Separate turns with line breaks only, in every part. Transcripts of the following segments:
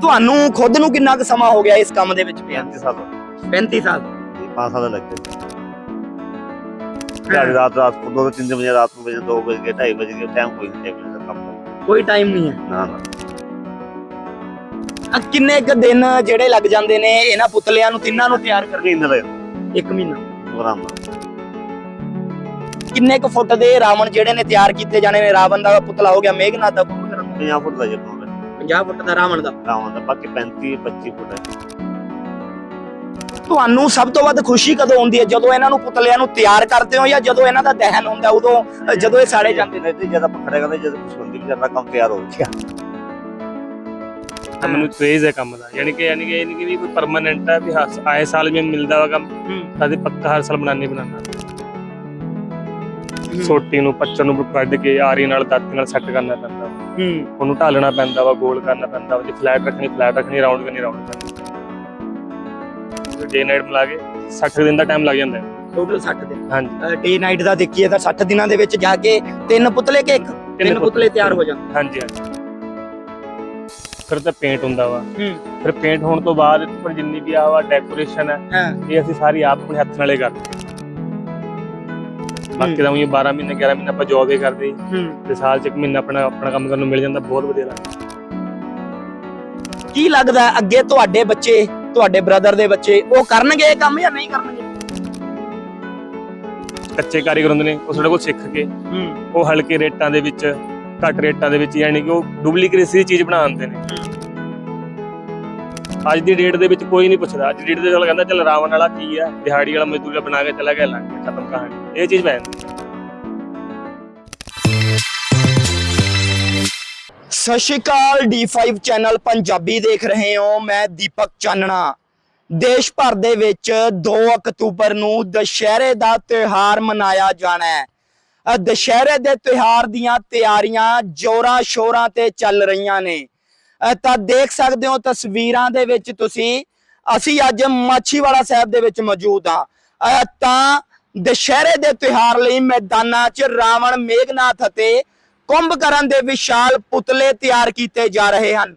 ਤੁਹਾਨੂੰ ਖੁਦ ਨੂੰ ਕਿੰਨਾ ਕੁ ਸਮਾਂ ਹੋ ਗਿਆ ਇਸ ਕੰਮ ਦੇ ਵਿੱਚ ਪਿਆ?
35 ਸਾਲ
35 ਸਾਲ।
5 ਸਾਲ ਲੱਗ ਦਿਹਾੜੀ ਰਾਤ ਰਾਤ ਨੂੰ ਦੋ ਤੋਂ ਤਿੰਨ ਵਜੇ ਰਾਤ ਨੂੰ ਵਜੇ 2 ਵਜੇ 2:30 ਵਜੇ ਟਾਈਮ ਕੋਈ ਨਹੀਂ ਟੇਬਲ ਦਾ ਕੰਮ।
ਕੋਈ ਟਾਈਮ ਨਹੀਂ ਹੈ।
ਨਾ ਨਾ।
ਆ ਕਿੰਨੇ ਕੁ ਦਿਨ ਜਿਹੜੇ ਲੱਗ ਜਾਂਦੇ ਨੇ ਇਹਨਾਂ ਪੁਤਲਿਆਂ ਨੂੰ ਤਿੰਨਾਂ ਨੂੰ ਤਿਆਰ
ਕਰ ਮਹੀਨੇ ਲੱਗ
ਕਰਕੇ ਇੱਕ ਮਹੀਨਾ।
ਆਰਾਮ
ਕਿੰਨੇ ਕੁ ਫੁੱਟ ਦੇ ਰਾਵਣ ਜਿਹੜੇ ਨੇ ਤਿਆਰ ਕੀਤੇ ਜਾਣੇ ਨੇ? ਰਾਵਣ ਦਾ ਪੁਤਲਾ ਹੋ ਗਿਆ ਮੇਘਨਾਥ ਦਾ ਕੁੰਭਕਰਨ
50 ਫੁੱਟ ਦਾ ਜੇ
50 ਫੁੱਟ ਦਾ ਰਾਵਣ ਦਾ।
ਰਾਵਾਂ ਦਾ ਬਾਕੀ 35 25 ਫੁੱਟ ਹੈ।
ਤੁਹਾਨੂੰ ਸਭ ਤੋਂ ਵੱਧ ਖੁਸ਼ੀ ਕਦੋਂ ਹੁੰਦੀ ਹੈ? ਜਦੋਂ ਇਹਨਾਂ ਨੂੰ ਪੁਤਲਿਆਂ ਨੂੰ ਤਿਆਰ ਕਰਦੇ ਹੋ ਜਾਂ ਜਦੋਂ ਇਹਨਾਂ ਦਾ ਦਹਨ ਹੁੰਦਾ ਉਦੋਂ ਜਦੋਂ ਇਹ ਸਾੜੇ ਜਾਂਦੇ ਨੇ?
ਤੇ ਜਦ ਆਪਾਂ ਖੜੇ ਕਰਦੇ ਜਦ ਕੁਝ ਹੁੰਦੀ ਵੀ ਸਾਡਾ ਕੰਮ ਤਿਆਰ ਹੋ ਗਿਆ
ਮੈਨੂੰ ਕ੍ਰੇਜ਼ ਹੈ ਕੰਮ ਦਾ। ਯਾਨੀ ਕਿ ਯਾਨੀ ਕਿ ਇਹ ਨਹੀਂ ਕਿ ਵੀ ਕੋਈ ਪਰਮਾਨੈਂਟ ਹੈ ਵੀ ਹਰ ਆਏ ਸਾਲ ਮੈਨੂੰ ਮਿਲਦਾ ਵਾ ਕੰਮ। ਤਾਂ ਪੱਕਾ ਹਰ ਸਾਲ ਬਣਾਉਣੀ ਬਣਾਉਣਾ ਛੋਟੀ ਨੂੰ ਪੱਚਰ ਨੂੰ ਕੱਢ ਕੇ ਆਰੀ ਨਾਲ ਦਾਤੀ ਨਾਲ ਸੈੱਟ ਕਰਨਾ ਪੈਂਦਾ ਉਹਨੂੰ ਢਾਲਣਾ ਪੈਂਦਾ ਵਾ ਗੋਲ ਕਰਨਾ ਪੈਂਦਾ ਵਾ ਜੇ ਫਲੈਟ ਰੱਖਣੀ ਫਲੈਟ ਰੱਖਣੀ ਰਾਉਂਡ ਕਰਨੀ ਰਾਉਂਡ ਕਰਨੀ। ਡੇ ਨਾਈਟ ਮਿਲਾ ਕੇ 60 ਦਿਨ ਦਾ ਟਾਈਮ ਲੱਗ ਜਾਂਦਾ।
ਟੋਟਲ 60 ਦਿਨ।
ਹਾਂਜੀ।
ਡੇ ਨਾਈਟ ਦਾ ਦੇਖੀਏ ਤਾਂ 60 ਦਿਨਾਂ ਦੇ ਵਿੱਚ ਜਾ ਕੇ ਤਿੰਨ ਪੁਤਲੇ ਕਿ ਇੱਕ ਤਿੰਨ ਪੁਤਲੇ ਤਿਆਰ ਹੋ ਜਾਂਦੇ।
ਹਾਂਜੀ ਹਾਂਜੀ। ਫਿਰ ਤਾਂ ਪੇਂਟ ਹੁੰਦਾ ਵਾ। ਫਿਰ ਪੇਂਟ ਹੋਣ ਤੋਂ ਬਾਅਦ ਇੱਥੇ ਪਰ ਜਿੰਨੀ ਵੀ ਆਹ ਵਾ ਡੈਕੋਰੇਸ਼ਨ ਹੈ
ਹਾਂ।
ਇਹ ਅਸੀਂ ਸਾਰੀ ਆਪ ਆਪਣੇ ਹੱਥ ਨਾਲੇ ਕਰਦੇ। ਹਾਂ। ਬਾਕੀ ਤਾਂ ਉਹੀ 12 ਮਹੀਨੇ 11 ਮਹੀਨੇ ਆਪਾਂ ਜੌਬ ਹੀ ਕਰਦੇ ਤੇ ਸਾਲ ਚ ਇੱਕ ਮਹੀਨਾ ਆਪਣਾ ਆਪਣਾ ਕੰਮ ਕਰਨ ਨੂੰ ਮਿਲ ਜਾਂਦਾ ਬਹੁਤ ਵਧੀਆ ਲੱਗਦਾ।
ਕੀ ਲੱਗਦਾ ਅੱਗੇ ਤੁਹਾਡੇ ਬੱਚੇ ਤੁਹਾਡੇ ਬ੍ਰਦਰ ਦੇ ਬੱਚੇ ਉਹ ਕਰਨਗੇ ਇਹ ਕੰਮ ਜਾਂ ਨਹੀਂ ਕਰਨਗੇ?
ਕੱਚੇ ਕਾਰੀਗਰ ਹੁੰਦੇ ਨੇ ਉਹ ਸਾਡੇ ਕੋਲ ਸਿੱਖ ਕੇ ਉਹ ਹਲਕੇ ਰੇਟਾਂ ਦੇ ਵਿੱਚ ਘੱਟ ਰੇਟਾਂ ਦੇ ਵਿੱਚ ਯਾਨੀ ਕਿ ਉਹ ਡੁਪਲੀਕੇਟ ਦੀ ਚੀਜ਼ ਬਣਾ ਦਿੰਦੇ ਨੇ। ਅੱਜ ਦੀ ਡੇਟ ਦੇ ਵਿੱਚ ਕੋਈ ਨਹੀਂ ਪੁੱਛਦਾ। ਅੱਜ ਦੀ ਡੇਟ ਦੇ ਚੱਲ ਕਹਿੰਦਾ, ਚੱਲ ਰਾਵਣ ਵਾਲਾ ਕੀ ਆ? ਦਿਹਾੜੀ ਵਾਲਾ ਮਜ਼ਦੂਰ ਬਣਾ ਕੇ ਚਲਾ ਗਿਆ, ਲੰਘ ਗਿਆ, ਖਤਮ ਕਹਾਣੀ। ਇਹ ਚੀਜ਼ ਪੈ
ਸਤਿ ਸ਼੍ਰੀ ਅਕਾਲ D5 ਚੈਨਲ ਪੰਜਾਬੀ ਦੇਖ ਰਹੇ ਹੋ। ਮੈਂ ਦੀਪਕ ਚਾਨਣਾ। ਦੇਸ਼ ਭਰ ਦੇ ਵਿੱਚ 2 ਅਕਤੂਬਰ ਨੂੰ ਦੁਸ਼ਹਿਰੇ ਦਾ ਤਿਉਹਾਰ ਮਨਾਇਆ ਜਾਣਾ ਹੈ। ਦੁਸ਼ਹਿਰੇ ਦੇ ਤਿਉਹਾਰ ਦੀਆਂ ਤਿਆਰੀਆਂ ਜੋਰਾਂ ਸ਼ੋਰਾਂ ਤੇ ਚੱਲ ਰਹੀਆਂ ਨੇ। ਤਾਂ ਦੇਖ ਸਕਦੇ ਹੋ ਤਸਵੀਰਾਂ ਦੇ ਵਿੱਚ ਤੁਸੀਂ ਅਸੀਂ ਅੱਜ ਮਾਛੀਵਾੜਾ ਸਾਹਿਬ ਦੇ ਵਿੱਚ ਮੌਜੂਦ ਹਾਂ। ਤਾਂ ਦੁਸ਼ਹਿਰੇ ਦੇ ਤਿਉਹਾਰ ਲਈ ਮੈਦਾਨਾਂ 'ਚ ਰਾਵਣ ਮੇਘਨਾਥ ਅਤੇ ਕੁੰਭਕਰਨ ਦੇ ਵਿਸ਼ਾਲ ਪੁਤਲੇ ਤਿਆਰ ਕੀਤੇ ਜਾ ਰਹੇ ਹਨ।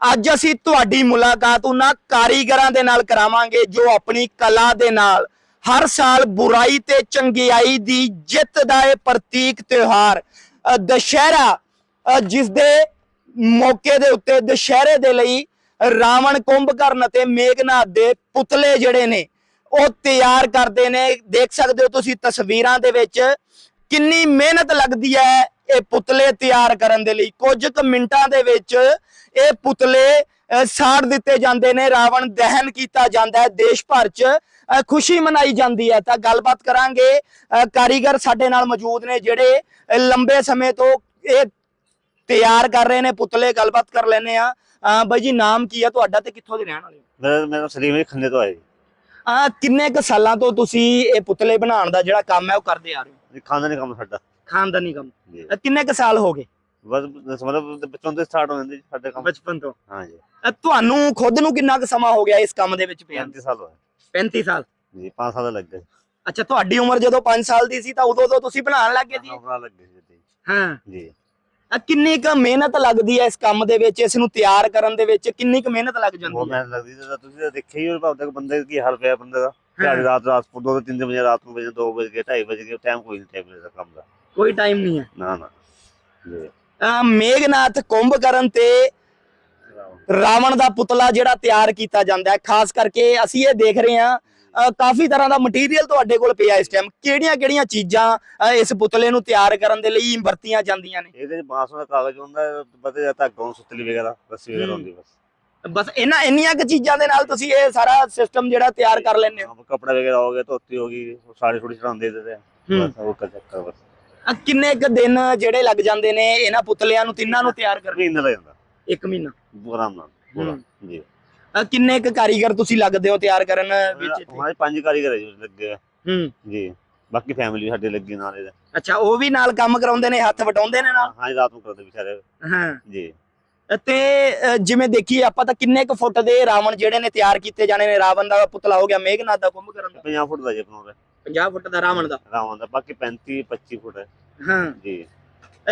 ਅੱਜ ਅਸੀਂ ਤੁਹਾਡੀ ਮੁਲਾਕਾਤ ਉਹਨਾਂ ਕਾਰੀਗਰਾਂ ਦੇ ਨਾਲ ਕਰਾਵਾਂਗੇ ਜੋ ਆਪਣੀ ਕਲਾ ਦੇ ਨਾਲ ਹਰ ਸਾਲ ਬੁਰਾਈ ਤੇ ਚੰਗਿਆਈ ਦੀ ਜਿੱਤ ਦਾ ਇਹ ਪ੍ਰਤੀਕ ਤਿਉਹਾਰ ਦੁਸ਼ਹਿਰਾ ਅ, ਜਿਸ ਦੇ ਮੌਕੇ ਦੇ ਉੱਤੇ ਦੁਸ਼ਹਿਰੇ ਦੇ ਲਈ ਰਾਵਣ ਕੁੰਭਕਰਨ ਅਤੇ ਮੇਘਨਾਥ ਦੇ ਪੁਤਲੇ ਜਿਹੜੇ ਨੇ, ਉਹ ਤਿਆਰ ਕਰਦੇ ਨੇ। ਦੇਖ ਸਕਦੇ ਹੋ ਤੁਸੀਂ ਤਸਵੀਰਾਂ ਦੇ ਵਿੱਚ ਕਿੰਨੀ ਮਿਹਨਤ ਲੱਗਦੀ ਹੈ ਇਹ ਪੁਤਲੇ ਤਿਆਰ ਕਰਨ ਦੇ ਲਈ। ਕੁਝ ਕੁ ਮਿੰਟਾਂ ਦੇ ਵਿੱਚ ਇਹ ਪੁਤਲੇ ਸਾੜ ਦਿੱਤੇ ਜਾਂਦੇ ਨੇ। ਰਾਵਣ ਦਹਨ ਕੀਤਾ ਜਾਂਦਾ ਹੈ। ਦੇਸ਼ ਭਰ 'ਚ ਖੁਸ਼ੀ ਮਨਾਈ ਜਾਂਦੀ ਹੈ। ਤਾਂ ਗੱਲਬਾਤ ਕਰਾਂਗੇ। ਕਾਰੀਗਰ ਸਾਡੇ ਨਾਲ ਮੌਜੂਦ ਨੇ, ਜਿਹੜੇ ਲੰਬੇ ਸਮੇਂ ਤੋਂ ਇਹ ਤਿਆਰ ਕਰ ਰਹੇ ਨੇ ਪੁਤਲੇ ਗੱਲਬਾਤ ਕਰ ਲੈਨੇ ਆ। ਬਾਈ ਜੀ ਨਾਮ ਕੀ ਹੈ ਤੁਹਾਡਾ ਤੇ ਕਿੱਥੋਂ ਦੇ ਰਹਿਣ ਵਾਲੇ
ਮੇਰਾ ਮੇਰਾ ਸਲੀਮ ਜੀ ਖੰਨੇ ਤੋਂ ਜੀ।
ਆ ਕਿੰਨੇ ਕੁ ਸਾਲਾਂ ਤੋਂ ਤੁਸੀਂ ਇਹ ਪੁਤਲੇ ਬਣਾਉਣ ਦਾ ਜਿਹੜਾ ਕੰਮ ਹੈ ਉਹ ਕਰਦੇ ਆ ਰਹੇ ਹੋ?
ਖਾਂਦਾ ਨਹੀਂ ਕੰਮ ਸਾਡਾ।
ਖਾਨਦਾਨੀ ਕੰਮ।
ਜੀ।
ਕਿੰਨੇ ਕੁ ਸਾਲ ਹੋ ਗਏ?
ਬਸ ਮਤਲਬ ਬਚਪਨ ਤੋਂ ਸਟਾਰਟ ਹੋ ਜਾਂਦੇ ਜੀ ਸਾਡੇ ਕੰਮ।
ਬਚਪਨ ਤੋਂ।
ਹਾਂ ਜੀ।
ਤੁਹਾਨੂੰ ਖੁਦ ਨੂੰ ਕਿੰਨਾ ਕੁ ਸਮਾਂ ਹੋ ਗਿਆ ਇਸ ਕੰਮ ਦੇ ਵਿੱਚ ਪਿਆ?
35 ਸਾਲ ਹੋਏ।
35 ਸਾਲ।
ਜੀ 5 ਸਾਲ ਲੱਗ ਗਏ।
ਅੱਛਾ ਤੁਹਾਡੀ ਉਮਰ ਜਦੋਂ 5 ਸਾਲ ਦੀ ਸੀ ਤਾਂ ਉਦੋਂ ਤੋਂ ਤੁਸੀਂ ਬਣਾਉਣ ਲੱਗੇ ਸੀ?
ਲੱਗ ਗਏ ਜੀ।
ਹਾਂ।
ਜੀ।
ਅ, ਕਿੰਨੀ ਕੁ ਮਿਹਨਤ ਲੱਗਦੀ ਹੈ ਇਸ ਕੰਮ ਦੇ ਵਿੱਚ ਇਸ ਨੂੰ ਤਿਆਰ ਕਰਨ ਦੇ ਵਿੱਚ ਕਿੰਨੀ ਕੁ ਮਿਹਨਤ ਲੱਗ
ਬਹੁਤ
ਜਾਂਦੀ ਹੈ?
ਮਿਹਨਤ ਲੱਗਦੀ ਤੇ ਤੁਸੀਂ ਤਾਂ ਦੇਖਿਆ ਹੀ ਹੋਣਾ ਭਾਵੇਂ ਬੰਦੇ ਕੀ ਹਾਲ ਪਿਆ ਬੰਦੇ ਦਾ। ਦਿਹਾੜੀ ਰਾਤ ਰਾਤ ਨੂੰ ਦੋ ਤੋਂ ਤਿੰਨ ਵਜੇ ਰਾਤ ਨੂੰ ਵਜੇ 2 ਵਜੇ 2:30 ਵਜੇ ਟਾਈਮ ਕੋਈ ਨਹੀਂ ਟੇਬਲ ਦਾ ਕੰਮ ਦਾ।
ਕੋਈ ਟਾਈਮ ਨਹੀਂ ਹੈ।
ਨਾ ਨਾ। ਜੀ।
ਅ, ਮੇਘਨਾਥ ਕੁੰਭਕਰਨ ਤੇ ਰਾਵਣ ਦਾ ਪੁਤਲਾ ਜਿਹੜਾ ਤਿਆਰ ਕੀਤਾ ਜਾਂਦਾ ਹੈ। ਖਾਸ ਕਰਕੇ ਅਸੀਂ ਇਹ ਦੇਖ ਰਹੇ ਹਾਂ ਕਾਫੀ ਤਰ੍ਹਾਂ ਦਾ ਮਟੀਰੀਅਲ ਤੁਹਾਡੇ ਕੋਲ ਪਿਆ ਇਸ ਟਾਈਮ ਕਿਹੜੀਆਂ ਕਿਹੜੀਆਂ ਚੀਜ਼ਾਂ ਇਸ ਪੁਤਲੇ ਨੂੰ ਤਿਆਰ ਕਰਨ ਦੇ ਲਈ ਵਰਤੀਆਂ ਜਾਂਦੀਆਂ ਨੇ?
ਇਹਦੇ ਚ ਬਾਂਸੋਂ ਦਾ ਕਾਗਜ਼ ਹੁੰਦਾ ਪਤਾ ਜਾਂ ਧਾਗੋਂ ਸੁਤਲੀ ਵਗੈਰਾ ਰੱਸੀ ਵਗੈਰਾ। ਹੁੰਦੀ ਬਸ।
ਬਸ ਇਹਨਾਂ ਇੰਨੀਆਂ ਕੁ ਚੀਜ਼ਾਂ ਦੇ ਨਾਲ ਤੁਸੀਂ ਇਹ ਸਾਰਾ ਸਿਸਟਮ ਜਿਹੜਾ ਤਿਆਰ ਕਰ ਲੈਂਦੇ ਹੋ?
ਕੱਪੜਾ ਵਗੈਰਾ ਹੋ ਗਿਆ ਧੋਤੀ ਹੋ ਗਈ ਸਾੜੀ ਥੋੜੀ ਚੜਾਉਂਦੇ
ਹੂੰ।
ਬਸ ਉਹ ਕਰ ਚੱਕਰ ਬਸ।
ਕਿੰਨੇ ਕੁ ਦਿਨ ਜਿਹੜੇ ਲੱਗ ਜਾਂਦੇ ਨੇ ਇਹਨਾਂ ਪੁਤਲਿਆਂ ਨੂੰ ਤਿੰਨਾਂ ਨੂੰ ਤਿਆਰ ਕਰਨ?
ਮਹੀਨਾ ਲੱਗ ਜਾਂਦਾ।
ਇੱਕ ਮਹੀਨਾ।
ਆਰਾਮ ਨਾਲ। ਜੀ।
ਅ, ਕਿੰਨੇ ਕੁ ਕਾਰੀਗਰ ਤੁਸੀਂ ਲੱਗਦੇ ਹੋ ਤਿਆਰ ਕਰਨ ਵਿੱਚ ਇੱਥੇ?
ਪੰਜ ਕਾਰੀਗਰ ਹੈ ਜੀ ਲੱਗੇ ਹੋਏ।
ਹੂੰ।
ਜੀ। ਬਾਕੀ ਫੈਮਿਲੀ ਸਾਡੀ ਲੱਗੀ ਨਾਲ ਇਹਦੇ।
ਅੱਛਾ ਉਹ ਵੀ ਨਾਲ ਕੰਮ ਕਰਾਉਂਦੇ ਨੇ ਹੱਥ ਵਟਾਉਂਦੇ ਨੇ ਨਾਲ?
ਹਾਂ ਜੀ ਰਾਤ ਨੂੰ ਕਰਦੇ ਵਿਚਾਰੇ।
ਹਾਂ।
ਜੀ।
ਤੇ ਅ, ਜਿਵੇਂ ਦੇਖੀਏ ਆਪਾਂ ਤਾਂ ਕਿੰਨੇ ਕੁ ਫੁੱਟ ਦੇ ਰਾਵਣ ਜਿਹੜੇ ਨੇ ਤਿਆਰ ਕੀਤੇ ਜਾਣੇ ਨੇ? ਰਾਵਣ ਦਾ ਪੁਤਲਾ ਹੋ ਗਿਆ ਮੇਘਨਾਥ ਦਾ ਕੁੰਭਕਰਨ ਦਾ।
50 ਫੁੱਟ ਦਾ ਜੀ ਉਰੇ।
50 ਫੁੱਟ ਦਾ ਰਾਵਣ ਦਾ।
ਰਾਵਾਂ ਦਾ ਬਾਕੀ 35 25 ਫੁੱਟ ਹੈ।
ਹਾਂ।
ਜੀ।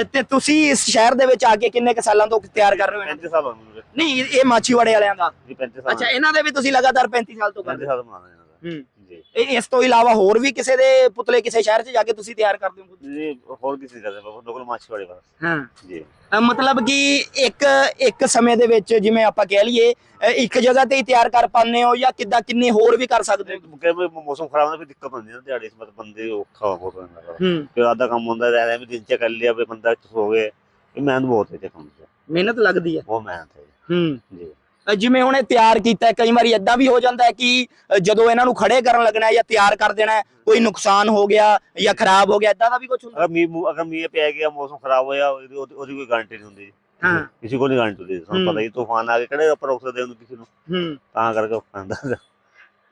ਤੇ ਤੁਸੀਂ ਇਸ ਸ਼ਹਿਰ ਦੇ ਵਿੱਚ ਆ ਕੇ ਕਿੰਨੇ ਕੁ ਸਾਲਾਂ ਤੋਂ ਤਿਆਰ ਕਰ ਰਹੇ ਹੋ ਇਹਨਾਂ
35 ਸਾਲ ਹੋ ਗਏ ਮੈਨੂੰ
ਨਹੀਂ ਇਹ- ਮਾਛੀਵਾੜੇ ਵਾਲਿਆਂ ਦਾ।
ਜੀ 35 ਸਾਲ
ਅੱਛਾ ਇਹਨਾਂ ਦੇ ਵੀ ਤੁਸੀਂ ਲਗਾਤਾਰ 35 ਸਾਲ ਤੋਂ ਕਰ
35
ਰਹੇ ਹੋ?
ਸਾਲ ਬਣਾ ਇਹਨਾਂ ਦਾ।
ਹੂੰ।
ਜੀ।
ਇਹ ਇਸ ਤੋਂ ਇਲਾਵਾ ਹੋਰ ਵੀ ਕਿਸੇ ਦੇ ਪੁਤਲੇ ਕਿਸੇ ਸ਼ਹਿਰ 'ਚ ਜਾ ਕੇ ਤੁਸੀਂ ਤਿਆਰ ਕਰਦੇ ਹੋ
ਜੀ ਹੋਰ ਕਿਸੇ ਕਰਦੇ ਲੋਕਲ ਮਾਛੀਵਾੜੇ ਬਸ।
ਹਾਂ।
ਜੀ।
ਮਤਲਬ ਕਿ ਇੱਕ ਇੱਕ ਸਮੇਂ ਦੇ ਵਿੱਚ ਜਿਵੇਂ ਆਪਾਂ ਕਹਿ ਲਈਏ ਇੱਕ ਜਗ੍ਹਾ ਤੇ ਹੀ ਤਿਆਰ ਕਰ ਪਾਉਂਦੇ ਹੋ ਜਾਂ ਕਿੱਦਾਂ ਕਿੰਨੇ ਹੋਰ ਵੀ ਕਰ ਸਕਦੇ ਹੋ?
ਮੌਸਮ ਖਰਾਬ ਹੁੰਦਾ ਫਿਰ ਦਿੱਕਤ ਹੁੰਦੀ ਹੈ ਨਾ ਦਿਹਾੜੀ ਇਸ ਬੰਦੇ ਔਖਾ ਹੋ ਜਾਂਦਾ
ਹੂੰ।
ਫਿਰ ਆਦਾ ਕੰਮ ਹੁੰਦਾ ਰਹਿ ਵੀ ਦਿਨ ਚ ਕਰ ਲਿਆ ਵੀ ਬੰਦਾ ਹੋ ਗਏ ਇਹ ਮਿਹਨਤ ਬਹੁਤ ਹੈ ਤੇ ਕੰਮ
ਮਿਹਨਤ ਲੱਗਦੀ ਹੈ।
ਬਹੁਤ ਮਿਹਨਤ ਹੈ
ਹੂੰ।
ਜੀ।
ਜਿਵੇਂ ਹੁਣ ਇਹ ਤਿਆਰ ਕੀਤਾ ਕਈ ਵਾਰੀ ਇਦਾਂ ਵੀ ਹੋ ਜਾਂਦਾ ਹੈ ਕਿ ਜਦੋਂ ਇਹਨਾਂ ਨੂੰ ਖੜੇ ਕਰਨ ਲੱਗਣਾ ਜਾਂ ਤਿਆਰ ਕਰ ਦੇਣਾ ਕੋਈ ਨੁਕਸਾਨ ਹੋ ਗਿਆ ਜਾਂ ਖਰਾਬ ਹੋ ਗਿਆ ਇਦਾਂ ਦਾ ਵੀ ਕੁਝ ਹੁੰਦਾ?
ਅਗਰ ਮੀਂਹ ਮੂੰਹ- ਅਗਰ ਮੀਂਹ ਪੈ ਗਿਆ ਮੌਸਮ ਖਰਾਬ ਹੋਇਆ ਉਹਦੀ ਉਹਦੀ- ਉਹਦੀ ਕੋਈ ਗਾਰੰਟੀ ਨਹੀਂ ਹੁੰਦੀ।
ਹਾਂ।
ਕਿਸੇ ਕੋਲ ਨਹੀਂ ਗਾਰੰਟੀ ਹੁੰਦੀ। ਤੁਹਾਨੂੰ। ਪਤਾ ਹੀ ਤੂਫਾਨ ਆ ਕੇ ਕਿਹੜੇ ਉੱਪਰ ਰੁਕ ਸਕਦੇ ਉਹਨੂੰ ਕਿਸੇ ਨੂੰ।
ਹੂੰ।
ਤਾਂ ਕਰਕੇ ਔਖਾ ਹੁੰਦਾ